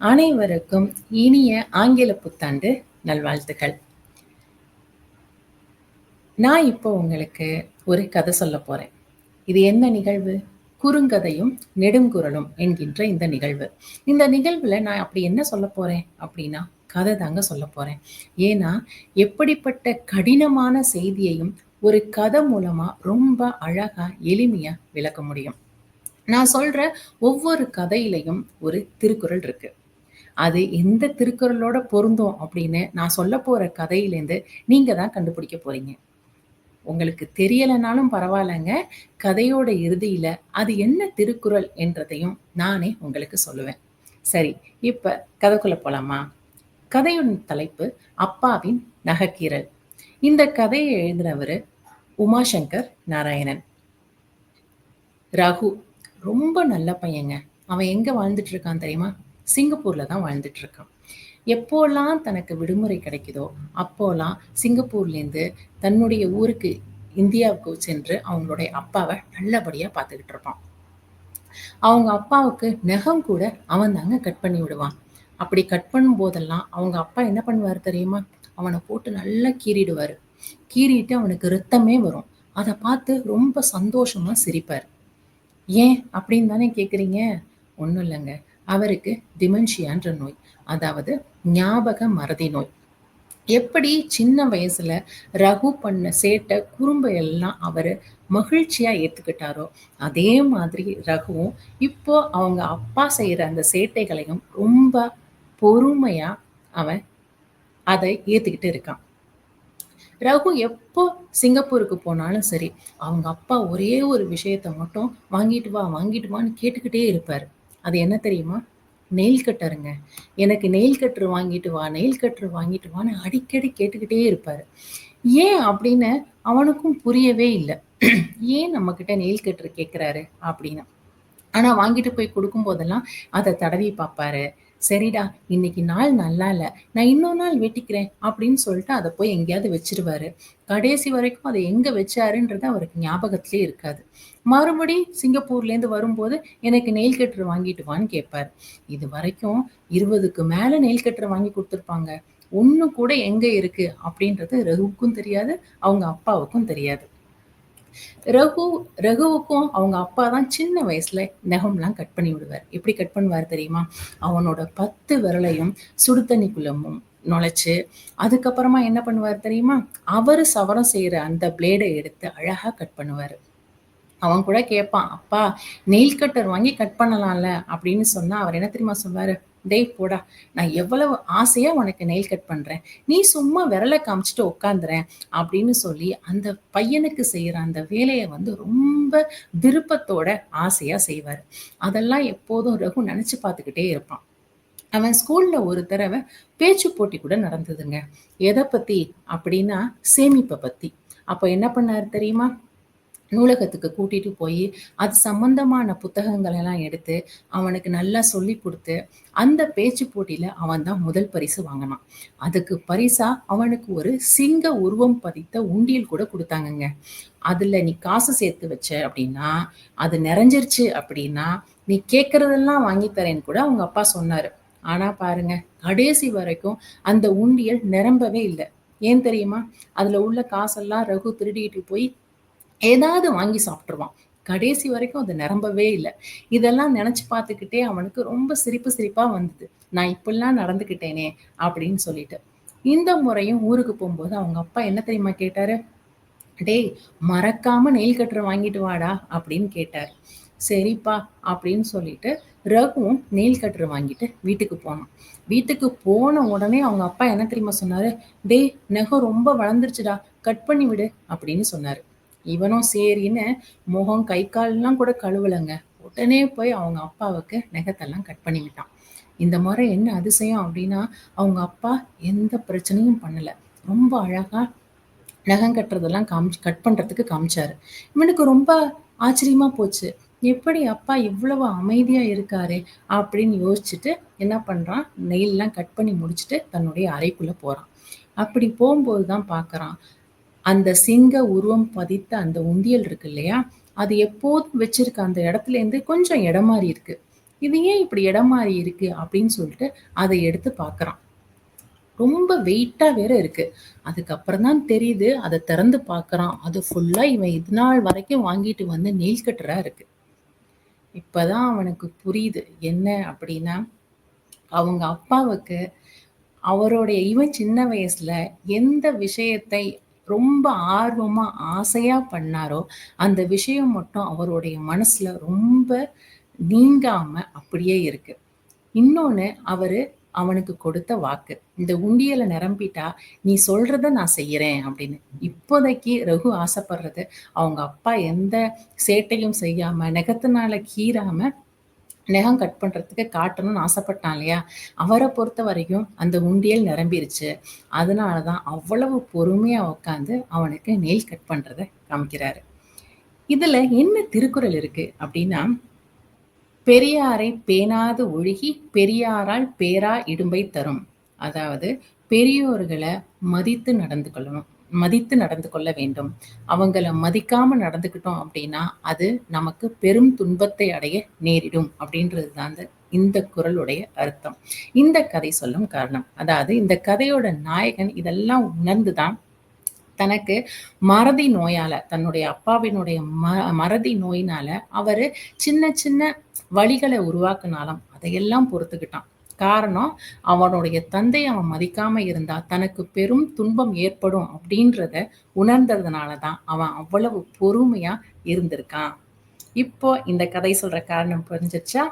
அனைவருக்கும் இனிய ஆங்கில புத்தாண்டு நல்வாழ்த்துக்கள். நான் இப்போ உங்களுக்கு ஒரு கதை சொல்ல போறேன். இது என்ன நிகழ்வு? குறுங்கதையும் நெடுங்குரலும் என்கின்ற இந்த நிகழ்வு. இந்த நிகழ்வுல நான் அப்படி என்ன சொல்ல போறேன் அப்படின்னா கதை தாங்க சொல்ல போறேன். ஏன்னா எப்படிப்பட்ட கடினமான செய்தியையும் ஒரு கதை மூலமா ரொம்ப அழகா எளிமையா விளக்க முடியும். நான் சொல்ற ஒவ்வொரு கதையிலையும் ஒரு திருக்குறள் இருக்கு. அது எந்த திருக்குறளோட பொருந்தும் அப்படின்னு நான் சொல்ல போற கதையிலேருந்து நீங்க தான் கண்டுபிடிக்க போறீங்க. உங்களுக்கு தெரியலனாலும் பரவாயில்லங்க. கதையோட இறுதியில அது என்ன திருக்குறள் என்றதையும் நானே உங்களுக்கு சொல்லுவேன். சரி இப்ப கதைக்குள்ள போலாமா? கதையின் தலைப்பு அப்பாவின் நகைக்கீரல் இந்த கதையை எழுதினவர் உமாசங்கர் நாராயணன். ரகு ரொம்ப நல்ல பையங்க. அவன் எங்க வாழ்ந்துட்டு இருக்கான் தெரியுமா? சிங்கப்பூரில் தான் வாழ்ந்துட்டு இருக்கான் எப்போல்லாம் தனக்கு விடுமுறை கிடைக்குதோ அப்போல்லாம் சிங்கப்பூர்லேருந்து தன்னுடைய ஊருக்கு இந்தியாவுக்கு சென்று அவங்களுடைய அப்பாவை நல்லபடியா பார்த்துக்கிட்டு இருப்பான் அவங்க அப்பாவுக்கு நெகம் கூட அவன் தாங்க கட் பண்ணி விடுவான். அப்படி கட் பண்ணும் போதெல்லாம் அவங்க அப்பா என்ன பண்ணுவார் தெரியுமா? அவனை போட்டு நல்லா கீறிடுவாரு. கீறிட்டு அவனுக்கு ரத்தமே வரும். அதை பார்த்து ரொம்ப சந்தோஷமா சிரிப்பார். ஏன்? அப்படின்னு தானே கேட்குறீங்க ஒன்றும் இல்லைங்க. அவருக்கு டிமென்ஷியான்ற நோய் அதாவது ஞாபக மறதி நோய். எப்படி சின்ன வயசுல ரகு பண்ண சேட்டை குறும்பை எல்லாம் அவர் மகிழ்ச்சியா ஏத்துக்கிட்டாரோ அதே மாதிரி ரகுவும் இப்போ அவங்க அப்பா செய்யற அந்த சேட்டைகளையும் ரொம்ப பொறுமையா அவன் அதை ஏத்துக்கிட்டு இருக்கான். ரகு எப்போ சிங்கப்பூருக்கு போனாலும் சரி அவங்க அப்பா ஒரே ஒரு விஷயத்த மட்டும் வாங்கிட்டு வா வாங்கிட்டு வான்னு கேட்டுக்கிட்டே இருப்பாரு. அது என்ன தெரியுமா? நெயில் கட்டருங்க எனக்கு நெயில் கட்டர் வாங்கிட்டு வா நெயில் கட்டர் வாங்கிட்டு வான்னு அடிக்கடி கேட்டுக்கிட்டே இருப்பாரு. ஏன் அப்படின்னு அவனுக்கும் புரியவே இல்லை. ஏன் நம்ம கிட்ட நெயில் கட்டர் கேட்குறாரு அப்படின்னு. ஆனா வாங்கிட்டு போய் கொடுக்கும் போதெல்லாம் அதை தடவி பார்ப்பாரு. சரிடா இன்னைக்கு நாள் நல்லா இல்லை நான் இன்னொரு நாள் வெட்டிக்கிறேன் அப்படின்னு சொல்லிட்டு அதை போய் எங்கேயாவது வச்சிருவாரு. கடைசி வரைக்கும் அதை எங்க வச்சாருன்றது அவருக்கு ஞாபகத்திலே இருக்காது. மறுபடி சிங்கப்பூர்லேருந்து வரும்போது எனக்கு நெயில் கட்டர் வாங்கிட்டு வான்னு கேட்பாரு. இது வரைக்கும் இருபதுக்கு மேல நெயில் கட்டர் வாங்கி கொடுத்துருப்பாங்க. ஒண்ணு கூட எங்க இருக்கு அப்படின்றது ரகுவுக்கும் தெரியாது அவங்க அப்பாவுக்கும் தெரியாது. ரகு ரகுவுக்கும் அவங்க அப்பா தான் சின்ன வயசுல நெகம்லாம் கட் பண்ணி விடுவார். எப்படி கட் பண்ணுவார் தெரியுமா? அவனோட பத்து விரலையும் சுடு தண்ணிக்குள்ள நுழைச்சு அதுக்கப்புறமா என்ன பண்ணுவார் தெரியுமா? அவரு சவரம் செய்யற அந்த பிளேடை எடுத்து அழகா கட் பண்ணுவாரு. அவன் கூட கேட்பான் அப்பா நெயில் கட்டர் வாங்கி கட் பண்ணலாம்ல? அப்படின்னு சொன்னா அவர் என்ன தெரியுமா சொல்வாரு? டேய் போடா. நான் எவ்வளவு ஆசையா உனக்கு நெயில் கட் பண்றேன். நீ சும்மா விரலை காமிச்சிட்டு உட்காந்துறேன் அப்படின்னு சொல்லி அந்த பையனுக்கு செய்யற அந்த வேலையை வந்து ரொம்ப விருப்பத்தோட ஆசையா செய்வார். அதெல்லாம் எப்போதும் ரகு நினைச்சு பார்த்துக்கிட்டே இருப்பான். அவன் ஸ்கூல்ல ஒரு தடவை பேச்சு போட்டி கூட நடந்ததுங்க. எதை பத்தி? அப்படின்னா சேமிப்பை பத்தி. அப்போ என்ன பண்ணாரு தெரியுமா? நூலகத்துக்கு கூட்டிட்டு போய் அது சம்பந்தமான புத்தகங்கள் எல்லாம் எடுத்து அவனுக்கு நல்லா சொல்லி கொடுத்து அந்த பேச்சு போட்டியில அவன் தான் முதல் பரிசு வாங்கினான். அதுக்கு பரிசா அவனுக்கு ஒரு சிங்க உருவம் பதித்த உண்டியல் கூட கொடுத்தாங்கங்க. அதுல நீ காசு சேர்த்து வச்ச அப்படின்னா அது நிறைஞ்சிருச்சு அப்படின்னா நீ கேட்கறதெல்லாம் வாங்கித்தரேன்னு கூட அவங்க அப்பா சொன்னாரு. ஆனா பாருங்க கடைசி வரைக்கும் அந்த உண்டியல் நிரம்பவே இல்லை. ஏன் தெரியுமா? அதுல உள்ள காசெல்லாம் ரகு திருடிட்டு போய் ஏதாவது வாங்கி சாப்பிட்டுருவான். கடைசி வரைக்கும் அது நிரம்பவே இல்லை. இதெல்லாம் நினைச்சு பார்த்துக்கிட்டே அவனுக்கு ரொம்ப சிரிப்பு சிரிப்பா வந்தது. நான் இப்படிலாம் நடந்துக்கிட்டேனே அப்படின்னு சொல்லிட்டு. இந்த முறையும் ஊருக்கு போகும்போது அவங்க அப்பா என்ன தெரியுமா கேட்டாரு? டேய் மறக்காம நெயில் கட்டுற வாங்கிட்டு வாடா அப்படின்னு கேட்டார். சரிப்பா அப்படின்னு சொல்லிட்டு ரகுவும் நெயில் கட்டுற வாங்கிட்டு வீட்டுக்கு போனான். வீட்டுக்கு போன உடனே அவங்க அப்பா என்ன தெரியுமா சொன்னாரு? டேய் நெகம் ரொம்ப வளர்ந்துருச்சுடா கட் பண்ணி விடு அப்படின்னு சொன்னாரு. இவனும் சரின்னு முகம் கை கால்லாம் கூட கழுவலைங்க. உடனே போய் அவங்க அப்பாவுக்கு நெகத்தெல்லாம் கட் பண்ணி விட்டான் இந்த முறை என்ன அதிசயம் அப்படின்னா அவங்க அப்பா எந்த பிரச்சனையும் பண்ணல. ரொம்ப அழகா நகம் கட்டுறதெல்லாம் காமிச்சு கட் பண்றதுக்கு காமிச்சாரு. இவனுக்கு ரொம்ப ஆச்சரியமா போச்சு. எப்படி அப்பா இவ்வளவு அமைதியா இருக்காரு அப்படின்னு யோசிச்சுட்டு என்ன பண்றான்? நெயிலெலாம் கட் பண்ணி முடிச்சுட்டு தன்னுடைய அறைக்குள்ள போறான். அப்படி போகும்போது தான் பாக்குறான். அந்த சிங்க உருவம் பதித்த அந்த உண்டியல் இருக்கு இல்லையா? அது எப்போதும் வச்சிருக்க அந்த இடத்துல இருந்து கொஞ்சம் இடம் மாறி இருக்கு. இது ஏன் இப்படி இடம் மாறி இருக்கு அப்படின்னு சொல்லிட்டு அதை எடுத்து பார்க்குறான். ரொம்ப வெயிட்டா வேற இருக்கு. அதுக்கப்புறம் தான் தெரியுது அதை திறந்து பார்க்குறான். அது ஃபுல்லா இவன் இது நாள் வரைக்கும் வாங்கிட்டு வந்து நெயில் கட்டுறா இருக்கு. இப்பதான் அவனுக்கு புரியுது என்ன அப்படின்னா அவங்க அப்பாவுக்கு அவருடைய இவன் சின்ன வயசுல எந்த விஷயத்தை ரொம்ப ஆர்வமாக ஆசையாக பண்ணாரோ அந்த விஷயம் மட்டும் அவருடைய மனசில் ரொம்ப நீங்காமல் அப்படியே இருக்கு. இன்னொன்னு அவர் அவனுக்கு கொடுத்த வாக்கு. இந்த உண்டியலை நிரம்பிட்டா நீ சொல்றத நான் செய்யறேன் அப்படின்னு. இப்போதைக்கு ரகு ஆசைப்படுறது அவங்க அப்பா எந்த சேட்டையும் செய்யாம நெகத்தினால கீறாம நெகம் கட் பண்ணுறதுக்கு காட்டணும்னு ஆசைப்பட்டான் இல்லையா? அவரை பொறுத்த வரைக்கும் அந்த உண்டியல் நிரம்பிருச்சு. அதனாலதான் அவ்வளவு பொறுமையாக உட்காந்து அவனுக்கு நெயில் கட் பண்ணுறத காமிக்கிறாரு. இதில் என்ன திருக்குறள் இருக்குது அப்படின்னா பெரியாரை பேணாது ஒழுகி பெரியாரால் பேரா இடும்பை தரும். அதாவது பெரியோர்களை மதித்து நடந்து கொள்ளணும். மதித்து நடந்து கொள்ள வேண்டும். அவங்கள மதிக்காம நடந்துக்கிட்டோம் அப்படின்னா அது நமக்கு பெரும் துன்பத்தை அடைய நேரிடும் அப்படின்றது தான் இந்த குரலுடைய அர்த்தம். இந்த கதை சொல்லும் காரணம். அதாவது இந்த கதையோட நாயகன் இதெல்லாம் உணர்ந்துதான் தனக்கு மறதி நோயால தன்னுடைய அப்பாவினுடைய ம மறதி நோயினால அவரு சின்ன சின்ன வழிகளை உருவாக்குனாலும் அதையெல்லாம் பொறுத்துக்கிட்டான். காரணம் அவனுடைய தந்தை அவன் மதிக்காம இருந்தா தனக்கு பெரும் துன்பம் ஏற்படும் அப்படின்றத உணர்ந்ததுனால தான் அவன் அவ்வளவு பொறுமையா இருந்திருக்கான். இப்போ இந்த கதை சொல்ற காரணம் புரிஞ்சிச்சா